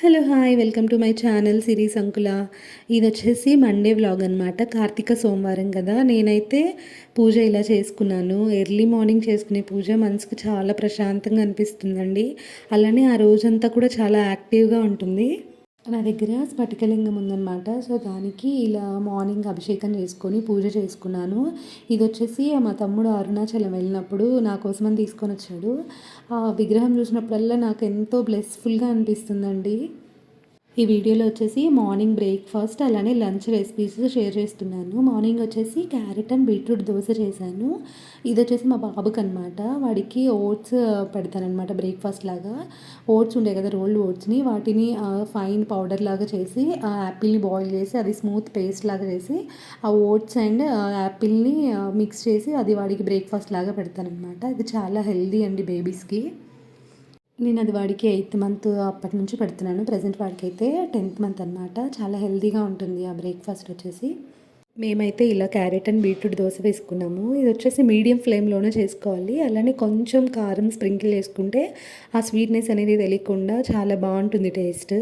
Hello hi welcome to my channel series అంకుల. ఇది వచ్చేసి మండే వ్లాగ్ అనమాట కార్తీక సోమవారం కదా. నేనైతే పూజ ఇలా చేసుకున్నాను. ఎర్లీ మార్నింగ్ చేసుకునే పూజ మనసుకు చాలా ప్రశాంతంగా అనిపిస్తుందండి. అలానే ఆ రోజంతా కూడా చాలా యాక్టివ్గా ఉంటుంది. నా దగ్గర స్ఫటికలింగం ఉందన్నమాట. సో దానికి ఇలా మార్నింగ్ అభిషేకం చేసుకొని పూజ చేసుకున్నాను. ఇది వచ్చేసి మా తమ్ముడు అరుణాచలం వెళ్ళినప్పుడు నా కోసమని తీసుకొని వచ్చాడు. ఆ విగ్రహం చూసినప్పుడల్లా నాకు ఎంతో బ్లెస్ఫుల్గా అనిపిస్తుందండి. ఈ వీడియోలో వచ్చేసి మార్నింగ్ బ్రేక్ఫాస్ట్ అలానే లంచ్ రెసిపీస్ షేర్ చేస్తున్నాను. మార్నింగ్ వచ్చేసి క్యారెట్ అండ్ బీట్రూట్ దోశ చేశాను. ఇది వచ్చేసి మా బాబుకి అనమాట వాడికి ఓట్స్ పెడతానమాట బ్రేక్ఫాస్ట్ లాగా. ఓట్స్ ఉండే కదా రోల్డ్ ఓట్స్ని. వాటిని ఫైన్ పౌడర్ లాగా చేసి ఆ యాపిల్ని బాయిల్ చేసి అది స్మూత్ పేస్ట్ లాగా చేసి ఆ ఓట్స్ అండ్ యాపిల్ని మిక్స్ చేసి అది వాడికి బ్రేక్ఫాస్ట్ లాగా పెడతానమాట ఇది చాలా హెల్దీ అండి బేబీస్కి. నేను అది వాడికి ఎయిత్ మంత్ అప్పటి నుంచి పెడుతున్నాను. ప్రజెంట్ వాడికి అయితే టెన్త్ మంత్ అనమాట చాలా హెల్తీగా ఉంటుంది ఆ బ్రేక్ఫాస్ట్ వచ్చేసి. మేమైతే ఇలా క్యారెట్ అండ్ బీట్రూట్ దోశ వేసుకున్నాము. ఇది వచ్చేసి మీడియం ఫ్లేమ్లోనే చేసుకోవాలి. అలానే కొంచెం కారం స్ప్రింకిల్ చేసుకుంటే ఆ స్వీట్నెస్ అనేది తెలియకుండా చాలా బాగుంటుంది టేస్ట్.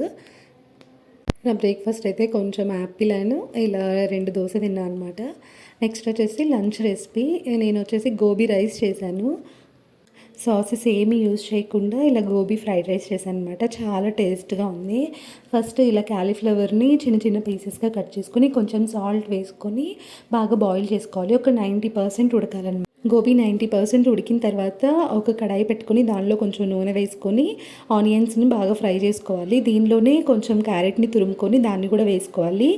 నా బ్రేక్ఫాస్ట్ అయితే కొంచెం యాపిల్ అను ఇలా రెండు దోశ తిన్నాను అనమాట నెక్స్ట్ వచ్చేసి లంచ్ రెసిపీ. నేను వచ్చేసి గోబీ రైస్ చేశాను. సాసెస్ ఏమీ యూజ్ చేయకుండా ఇలా గోబీ ఫ్రైడ్ రైస్ చేశాను అనమాట చాలా టేస్ట్గా ఉంది. ఫస్ట్ ఇలా క్యాలీఫ్లవర్ని చిన్న చిన్న పీసెస్గా కట్ చేసుకొని కొంచెం సాల్ట్ వేసుకొని బాగా బాయిల్ చేసుకోవాలి. ఒక నైంటీ పర్సెంట్ ఉడకాలన్నమాట. గోబీ నైంటీ పర్సెంట్ ఉడికిన తర్వాత ఒక కడాయి పెట్టుకొని దానిలో కొంచెం నూనె వేసుకొని ఆనియన్స్ని బాగా ఫ్రై చేసుకోవాలి. దీనిలోనే కొంచెం క్యారెట్ని తురుముకొని దాన్ని కూడా వేసుకోవాలి.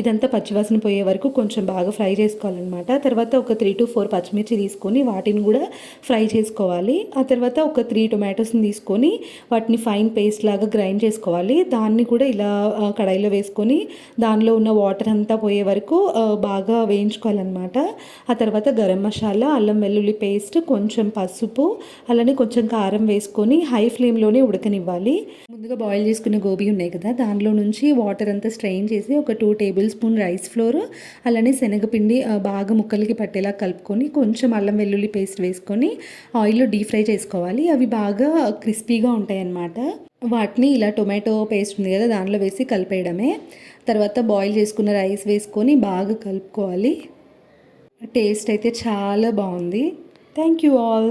ఇదంతా పచ్చివాసన పోయే వరకు కొంచెం బాగా ఫ్రై చేసుకోవాలన్నమాట. తర్వాత ఒక త్రీ టు ఫోర్ పచ్చిమిర్చి తీసుకొని వాటిని కూడా ఫ్రై చేసుకోవాలి. ఆ తర్వాత ఒక త్రీ టొమాటోస్ని తీసుకొని వాటిని ఫైన్ పేస్ట్ లాగా గ్రైండ్ చేసుకోవాలి. దాన్ని కూడా ఇలా కడాయిలో వేసుకొని దానిలో ఉన్న వాటర్ అంతా పోయే వరకు బాగా వేయించుకోవాలన్నమాట. ఆ తర్వాత గరం మసాలా అల్లం అల్లం వెల్లుల్లి పేస్ట్ కొంచెం పసుపు అలానే కొంచెం కారం వేసుకొని హై ఫ్లేమ్లోనే ఉడకనివ్వాలి. ముందుగా బాయిల్ చేసుకున్న గోబీ ఉన్నాయి కదా దానిలో నుంచి వాటర్ అంతా స్ట్రెయిన్ చేసి ఒక two tablespoon rice flour అలానే శనగపిండి బాగా ముక్కలకి పట్టేలా కలుపుకొని కొంచెం అల్లం వెల్లుల్లి పేస్ట్ వేసుకొని ఆయిల్లో డీప్ ఫ్రై చేసుకోవాలి. అవి బాగా క్రిస్పీగా ఉంటాయి అన్నమాట వాటిని ఇలా టొమాటో పేస్ట్ ఉంది కదా దానిలో వేసి కలిపేయడమే. తర్వాత బాయిల్ చేసుకున్న రైస్ వేసుకొని బాగా కలుపుకోవాలి. టేస్ట్ అయితే చాలా బాగుంది. Thank you all